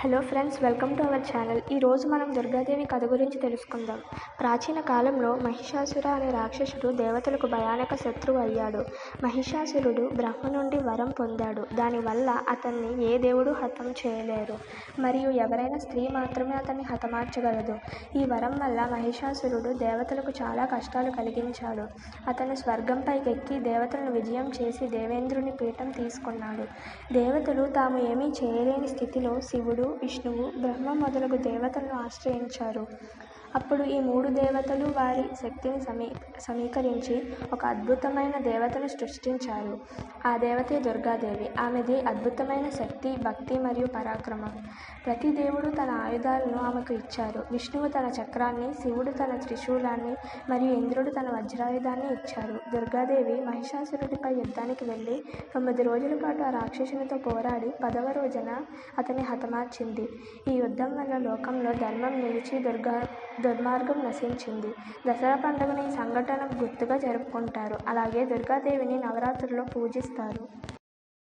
Hello friends welcome to our channel. ఈరోజు మనం దుర్గాదేవి కథ గురించి తెలుసుకుందాం. ప్రాచీన కాలంలో మహిషాసుర అనే రాక్షసుడు దేవతలకు భయానక శత్రువు అయ్యాడు. మహిషాసురుడు బ్రహ్మ నుండి వరం పొందాడు. దానివల్ల అతన్ని ఏ దేవుడు హతం చేయలేరు. మరియు ఎవరైనా స్త్రీ మాత్రమే అతన్ని హతమార్చగలదు. ఈ వరం వల్ల మహిషాసురుడు దేవతలకు చాలా కష్టాలు కలిగించాడు. అతను స్వర్గంపైకి ఎక్కి దేవతలను విజయం చేసి దేవేంద్రుని పీఠం తీసుకున్నాడు. దేవతలు తాము ఏమీ చేయలేని స్థితిలో శివుడు విష్ణువు బ్రహ్మ మొదలగు దేవతలను ఆశ్రయించారు. అప్పుడు ఈ మూడు దేవతలు వారి శక్తిని సమీ సమీకరించి ఒక అద్భుతమైన దేవతను సృష్టించారు. ఆ దేవతే దుర్గాదేవి. ఆమెది అద్భుతమైన శక్తి భక్తి మరియు పరాక్రమం. ప్రతి దేవుడు తన ఆయుధాలను ఆమెకు ఇచ్చారు. విష్ణువు తన చక్రాన్ని శివుడు తన త్రిశూలాన్ని మరియు ఇంద్రుడు తన వజ్రాయుధాన్ని ఇచ్చారు. దుర్గాదేవి మహిషాసురుడిపై యుద్ధానికి వెళ్ళి తొమ్మిది రోజుల పాటు ఆ రాక్షసునితో పోరాడి పదవ రోజున అతని హతమార్చింది. ఈ యుద్ధం వల్ల లోకంలో ధర్మం నిలిచి దుర్గా దుర్మార్గం నశించింది. దసరా పండుగను ఈ సంఘటన గుర్తుగా జరుపుకుంటారు. అలాగే దుర్గాదేవిని నవరాత్రుల్లో పూజిస్తారు.